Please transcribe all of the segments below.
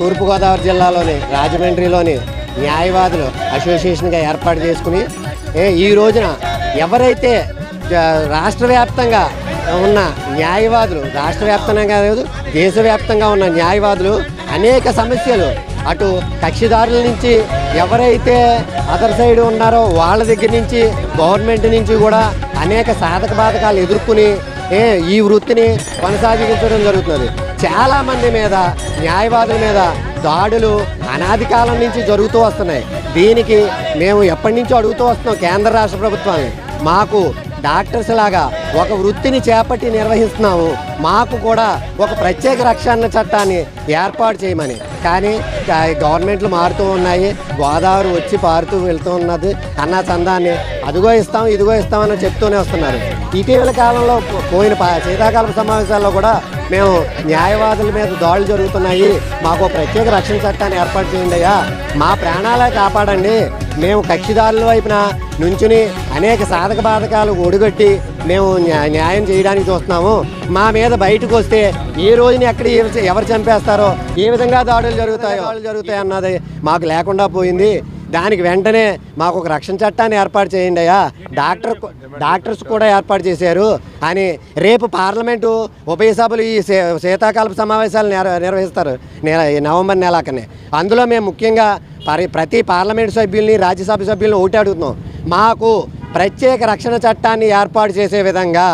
తూర్పుగోదావరి జిల్లాలోని రాజమండ్రిలోని న్యాయవాదులు అసోసియేషన్గా ఏర్పాటు చేసుకుని ఈ రోజున ఎవరైతే రాష్ట్ర వ్యాప్తంగా ఉన్న న్యాయవాదులు రాష్ట్ర వ్యాప్తంగా కాదు దేశవ్యాప్తంగా ఉన్న న్యాయవాదులు అనేక సమస్యలు అటు కక్షిదారుల నుంచి ఎవరైతే అదర్ సైడ్ ఉన్నారో వాళ్ళ దగ్గర నుంచి గవర్నమెంట్ నుంచి కూడా అనేక సాధక బాధకాలు ఎదుర్కొని ఏ ఈ వృత్తిని కొనసాగించడం జరుగుతుంది. చాలామంది మీద న్యాయవాదుల మీద దాడులు అనాది కాలం నుంచి జరుగుతూ వస్తున్నాయి. దీనికి మేము ఎప్పటి నుంచో అడుగుతూ వస్తున్నాం కేంద్ర రాష్ట్ర ప్రభుత్వాన్ని. మాకు డాక్టర్స్ లాగా ఒక వృత్తిని చేపట్టి నిర్వహిస్తున్నాము. మాకు కూడా ఒక ప్రత్యేక రక్షణ చట్టాన్ని ఏర్పాటు చేయమని. కానీ గవర్నమెంట్లు మారుతూ ఉన్నాయి. గోదావరి వచ్చి పారుతూ వెళ్తూ ఉన్నది. అన్నా చందాన్ని అదిగో ఇస్తాం ఇదిగో ఇస్తామని చెప్తూనే వస్తున్నారు. ఇటీవల కాలంలో పోయిన పా- శీతాకాల సమావేశాల్లో కూడా మేము న్యాయవాదుల మీద దాడులు జరుగుతున్నాయి. మాకు ప్రత్యేక రక్షణ చట్టాన్ని ఏర్పాటు చేయండి అయ్యా. మా ప్రాణాలే కాపాడండి. మేము కక్షిదారుల వైపున నుంచుని అనేక సాధక బాధకాలు ఒడిగట్టి మేము న్యాయం చేయడానికి చూస్తున్నాము. మా మీద బయటకు వస్తే ఏ రోజున ఎక్కడ ఎవరు చంపేస్తారో ఏ విధంగా దాడులు జరుగుతాయో దాడులు జరుగుతాయి అన్నది మాకు లేకుండా పోయింది. దానికి వెంటనే మాకు ఒక రక్షణ చట్టాన్ని ఏర్పాటు చేయండి అయ్యా. డాక్టర్ డాక్టర్స్ కూడా ఏర్పాటు చేశారు. అని రేపు పార్లమెంటు ఉభయ సభలు ఈ శీతాకాలపు సమావేశాలు నిర్వహిస్తారు. నవంబర్ నెలాకనే అందులో మేము ముఖ్యంగా ప్రతి పార్లమెంటు సభ్యుల్ని రాజ్యసభ సభ్యుల్ని ఒకటి అడుగుతున్నాం. మాకు ప్రత్యేక రక్షణ చట్టాన్ని ఏర్పాటు చేసే విధంగా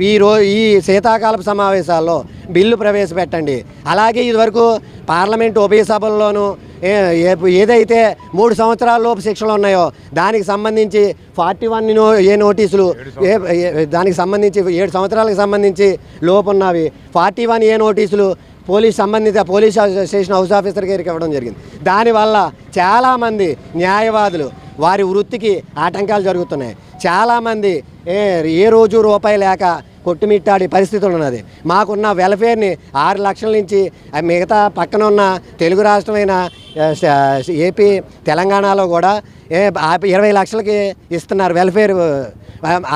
ఈ రో ఈ శీతాకాలపు సమావేశాల్లో బిల్లు ప్రవేశపెట్టండి. అలాగే ఇదివరకు పార్లమెంటు ఉభయ సభల్లోనూ ఏదైతే మూడు సంవత్సరాల లోపు శిక్షలు ఉన్నాయో దానికి సంబంధించి ఫార్టీ వన్ ఏ నోటీసులు ఏ ఏ- దానికి సంబంధించి ఏడు సంవత్సరాలకు సంబంధించి లోపు ఉన్నవి ఫార్టీ వన్ ఏ నోటీసులు పోలీస్ సంబంధిత పోలీస్ స్టేషన్ హౌస్ ఆఫీసర్ గారికి ఇవ్వడం జరిగింది. దానివల్ల చాలామంది న్యాయవాదులు వారి వృత్తికి ఆటంకాలు జరుగుతున్నాయి. చాలామంది ఏ రోజు రూపాయి లేక కొట్టుమిట్టాడే పరిస్థితులు ఉన్నది మాకున్న వెల్ఫేర్ని ఆరు లక్షల నుంచి మిగతా పక్కన ఉన్న తెలుగు రాష్ట్రమైన ఏపీ తెలంగాణలో కూడా ఏ ఇరవై లక్షలకి ఇస్తున్నారు వెల్ఫేర్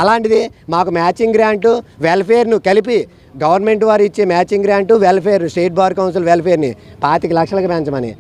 అలాంటిది మాకు మ్యాచింగ్ గ్రాంటు వెల్ఫేర్ను కలిపి గవర్నమెంట్ వారు ఇచ్చే matching grant welfare state bar council వెల్ఫేర్ని పాతిక లక్షలకు పెంచమని.